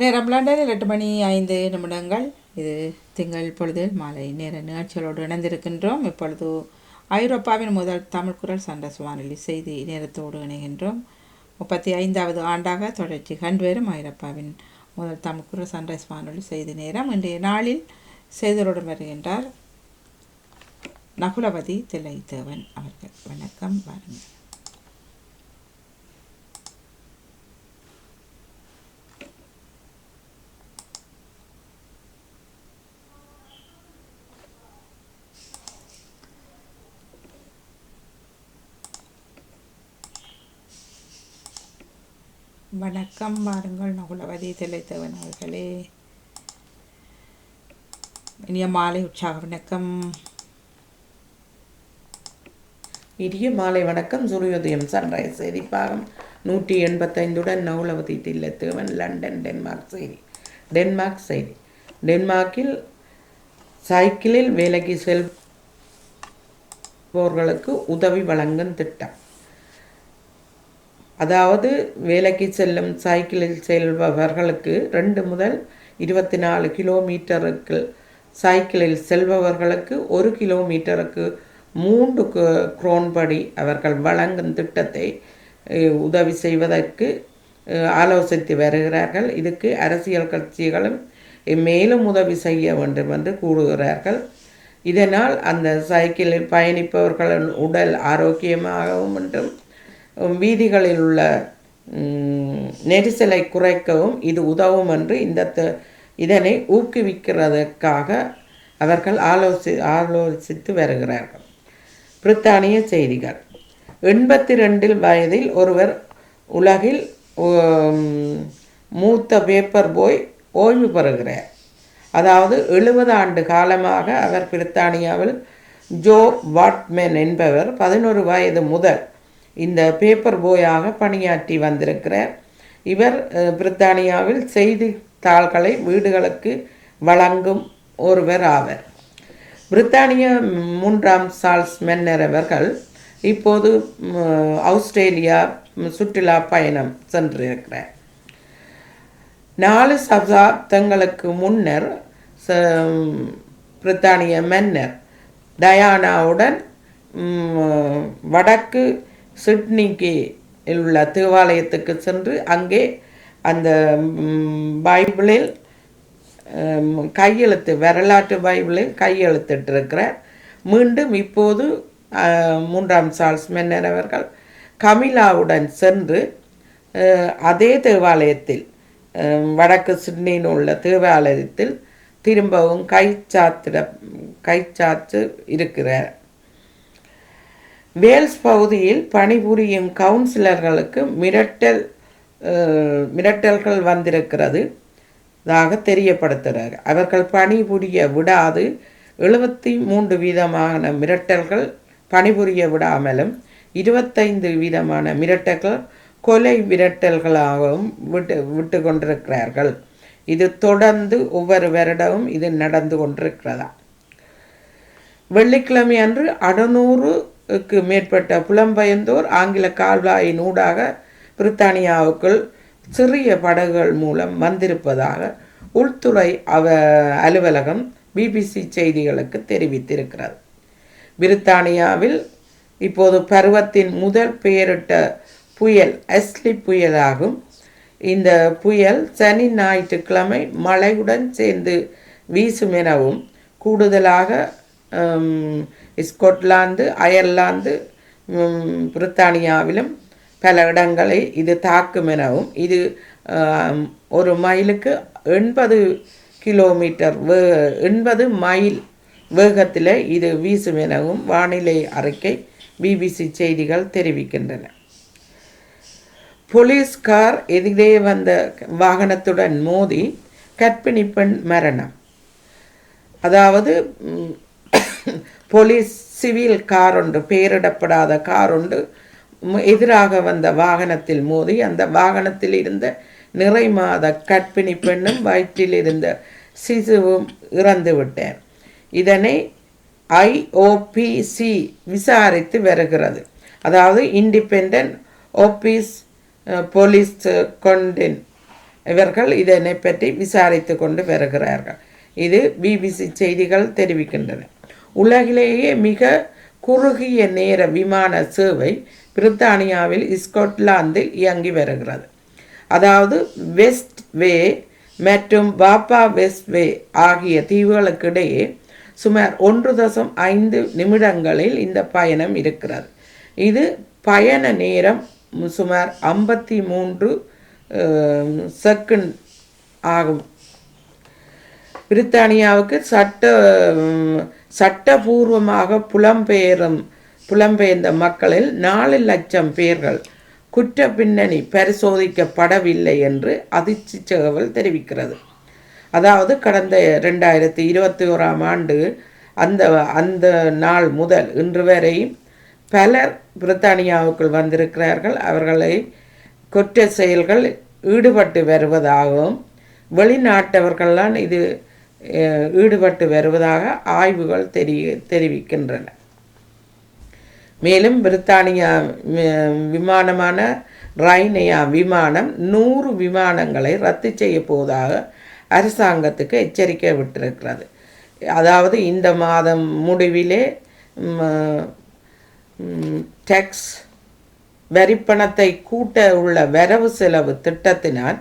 நேரம் லண்டனில் எட்டு மணி ஐந்து நிமிடங்கள். இது திங்கள் பொழுது மாலை நேர நிகழ்ச்சிகளோடு இணைந்திருக்கின்றோம். இப்பொழுது ஐரோப்பாவின் முதல் தமிழ் குரல் சண்டஸ் வானொலி செய்தி நேரத்தோடு இணைகின்றோம். முப்பத்தி ஐந்தாவது ஆண்டாக தொடர்ச்சி கண்டுவரும் ஐரோப்பாவின் முதல் தமிழ் குரல் சண்டஸ் வானொலி செய்தி நேரம் இன்றைய நாளில் செய்திகளுடன் வருகின்றார் நகுலவதி தில்லைத்தேவன் அவர்கள். வணக்கம் வாருங்கள் வணக்கம் வாருங்கள் நகுலவதி தில்லைத்தேவன் அவர்களே. இனிய மாலை உற்சாக வணக்கம். இனிய மாலை வணக்கம் சூரியோதயம் சன்ரைஸ் செய்திப்பாகம் நூற்றி எண்பத்தைந்துடன் நகுலவதி தில்லைத்தேவன் லண்டன் டென்மார்க் செய்தி. டென்மார்க் செய்தி. டென்மார்க்கில் சைக்கிளில் வேலைக்கு செல்பவர்களுக்கு உதவி வழங்கும் திட்டம். அதாவது வேலைக்கு செல்லும் சைக்கிளில் செல்பவர்களுக்கு ரெண்டு முதல் இருபத்தி நாலு கிலோமீட்டருக்கு சைக்கிளில் செல்பவர்களுக்கு ஒரு கிலோமீட்டருக்கு மூன்று கு- குரோன் படி அவர்கள் வழங்கும் திட்டத்தை உதவி செய்வதற்கு ஆலோசித்து வருகிறார்கள். இதுக்கு அரசியல் கட்சிகளும் மேலும் உதவி செய்ய வேண்டும் என்று கூறுகிறார்கள். இதனால் அந்த சைக்கிளில் பயணிப்பவர்களின் உடல் ஆரோக்கியமாகவும் என்றும் வீதிகளில் உள்ள நெரிசலை குறைக்கவும் இது உதவும் என்று இந்த த- இதனை ஊக்குவிக்கிறதற்காக அவர்கள் ஆலோசி ஆலோசித்து வருகிறார்கள். பிரித்தானிய செய்திகள். எண்பத்தி ரெண்டில் வயதில் ஒருவர் உலகில் மூத்த பேப்பர் போய் ஓய்வு பெறுகிறார். அதாவது எழுபது ஆண்டு காலமாக அவர் பிரித்தானியாவில் ஜோ வாட்மேன் என்பவர் பதினொரு வயது முதல் இந்த பேப்பர் போயாக பணியாற்றி வந்திருக்கிறார். இவர் பிரித்தானியாவில் செய்தித்தாள்களை வீடுகளுக்கு வழங்கும் ஒருவர் ஆவர். பிரித்தானிய மூன்றாம் சால்ஸ் மன்னர் அவர்கள் இப்போது ஆஸ்திரேலியா சுற்றுலா பயணம் சென்றிருக்கிறார். நாலு சதாப்தங்களுக்கு முன்னர் ச- பிரித்தானிய மன்னர் டயானாவுடன் வடக்கு சிட்னிக்கு உள்ள தேவாலயத்துக்கு சென்று அங்கே அந்த பைபிளில் கையெழுத்து வரலாற்று பைபிளில் கையெழுத்திட்டிருக்கிறார். மீண்டும் இப்போது மூன்றாம் சார்ஸ் மென்னர் அவர்கள் கமிலாவுடன் சென்று அதே தேவாலயத்தில் வடக்கு சிட்னியில் உள்ள தேவாலயத்தில் திரும்பவும் கைச்சாத்திட கைச்சாத்து இருக்கிறார். வேல்ஸ் பகுதியில் பணிபுரியும் கவுன்சிலர்களுக்கு மிரட்டல் மிரட்டல்கள் வந்திருக்கிறது. தாக தெரியப்படுத்துகிறார். அவர்கள் பணிபுரிய விடாது. எழுபத்தி மூன்று வீதமான மிரட்டல்கள் பணிபுரிய விடாமலும் இருபத்தைந்து வீதமான மிரட்டல்கள் கொலை மிரட்டல்களாகவும் விட்டு விட்டு கொண்டிருக்கிறார்கள். இது தொடர்ந்து ஒவ்வொரு வருடமும் இது நடந்து கொண்டிருக்கிறதா? வெள்ளிக்கிழமை அன்று அறுநூறு க்கு மேற்பட்ட புலம்பெயர்ந்தோர் ஆங்கில கால்வாயின் ஊடாக பிரித்தானியாவுக்குள் சிறிய படகுகள் மூலம் வந்திருப்பதாக உள்துறை அவ அலுவலகம் பிபிசி செய்திகளுக்கு தெரிவித்திருக்கிறது. பிரித்தானியாவில் இப்போது பருவத்தின் முதல் பெயரிட்ட புயல் அஸ்லி புயலாகும். இந்த புயல் சனி ஞாயிற்றுக்கிழமை மழையுடன் சேர்ந்து வீசும் எனவும் கூடுதலாக ஸ்கொட்லாந்து அயர்லாந்து பிரித்தானியாவிலும் பல இடங்களை இது தாக்கும் எனவும் இது ஒரு மைலுக்கு எண்பது கிலோமீட்டர் வே எண்பது மைல் வேகத்தில் இது வீசும் எனவும் வானிலை அறிக்கை பிபிசி செய்திகள் தெரிவிக்கின்றன போலீஸ் கார் எதிரே வந்த வாகனத்துடன் மோதி கற்பிணி பெண் மரணம் அதாவது போலீஸ் சிவில் கார் ஒன்று பெயரிடப்படாத கார் ஒன்று எதிராக வந்த வாகனத்தில் மோதி அந்த வாகனத்தில் இருந்த நிறை மாத கர்ப்பிணி பெண்ணும் வயிற்றில் இருந்த சிசுவும் இறந்து விட்டார் இதனை ஐஓபிசி விசாரித்து வருகிறது. அதாவது இண்டிபெண்ட் ஆபீஸ் போலீஸ் கொண்டின் இவர்கள் இதனை பற்றி விசாரித்து கொண்டு வருகிறார்கள். இது பிபிசி செய்திகள் தெரிவிக்கின்றன. உலகிலேயே மிக குறுகிய நேர விமான சேவை பிரித்தானியாவில் ஸ்கொட்லாந்தில் இயங்கி வருகிறது. அதாவது வெஸ்ட் வே மற்றும் பாப்பா வெஸ்ட் வே ஆகிய தீவுகளுக்கிடையே சுமார் ஒன்று தசம் ஐந்து நிமிடங்களில் இந்த பயணம் இருக்கிறது. இது பயண நேரம் சுமார் ஐம்பத்தி மூன்று செகண்ட் ஆகும். பிரித்தானியாவுக்கு சட்ட சட்டபூர்வமாக புலம்பெயரும் புலம்பெயர்ந்த மக்களில் நாலு லட்சம் பேர்கள் குற்ற பின்னணி பரிசோதிக்கப்படவில்லை என்று அதிர்ச்சி தகவல் தெரிவிக்கிறது. அதாவது கடந்த ரெண்டாயிரத்தி இருபத்தி ஓராம் ஆண்டு அந்த அந்த நாள் முதல் இன்று வரை பலர் பிரித்தானியாவுக்குள் வந்திருக்கிறார்கள். அவர்களை குற்ற செயல்கள் ஈடுபட்டு வருவதாகவும் வெளிநாட்டவர்கள்லாம் இது ஈடுபட்டு வருவதாக ஆய்வுகள் தெரிய தெரிவிக்கின்றன. மேலும் பிரித்தானியா விமானமான ரைனையா விமானம் நூறு விமானங்களை ரத்து செய்ய போவதாக அரசாங்கத்துக்கு எச்சரிக்கை விட்டிருக்கிறது. அதாவது இந்த மாதம் முடிவிலே டேக்ஸ் வரிப்பணத்தை கூட்ட உள்ள வரவு செலவு திட்டத்தினால்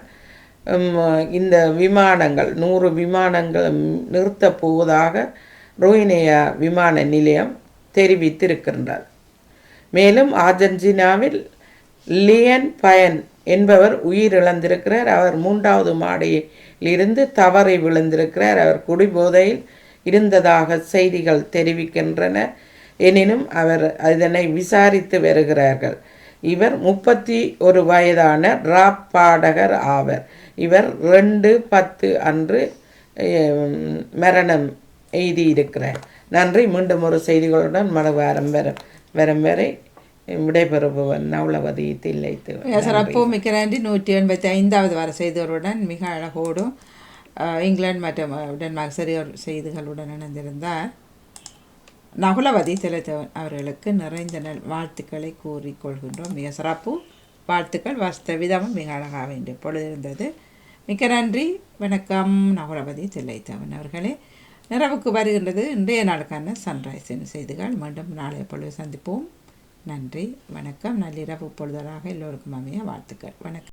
இந்த விமானங்கள் நூறு விமானங்கள் நிறுத்தப் போவதாக ரோஹினியா விமான நிலையம் தெரிவித்திருக்கின்றார். மேலும் அர்ஜென்டினாவில் லியன் பயன் என்பவர் உயிரிழந்திருக்கிறார். அவர் மூன்றாவது மாடியிலிருந்து தவறி விழுந்திருக்கிறார். அவர் குடிபோதையில் இருந்ததாக செய்திகள் தெரிவிக்கின்றன. எனினும் அவர் அதனை விசாரித்து வருகிறார்கள். இவர் முப்பத்தி ஒரு வயதான ராப் பாடகர் ஆவர். இவர் ரெண்டு பத்து அன்று மரணம் எய்தியிருக்கிறார் நன்றி. மீண்டும் ஒரு செய்திகளுடன் மறுவாரம் வரும் வரும் வரை விடைபெறுபவன் நவலவதி தில்லைத்து. சிறப்பு மிக்க நன்றி. நூற்றி எண்பத்தி ஐந்தாவது வர செய்திகளுடன் மிக அழகோடும் இங்கிலாந்து மற்றும் டென்மார்க் சிறியோர் செய்திகளுடன் இணைந்திருந்தார். நகுலவதி திலத்தவன் அவர்களுக்கு நிறைந்த நல் வாழ்த்துக்களை கூறிக்கொள்கின்றோம் மிக சிறப்பு வாழ்த்துக்கள். வாசித்த விதமும் மிக அழகாக வேண்டும் பொழுது இருந்தது. மிக்க நன்றி. வணக்கம். நகுலபதி தில்லைத்தவன் அவர்களே. நிறவுக்கு வருகின்றது இன்றைய நாளுக்கான சன்ரைஸின் செய்திகள். மீண்டும் நாளைய பொழுது சந்திப்போம். நன்றி. வணக்கம். நள்ளிரவு பொழுதலாக எல்லோருக்கும் அமைய வாழ்த்துக்கள். வணக்கம்.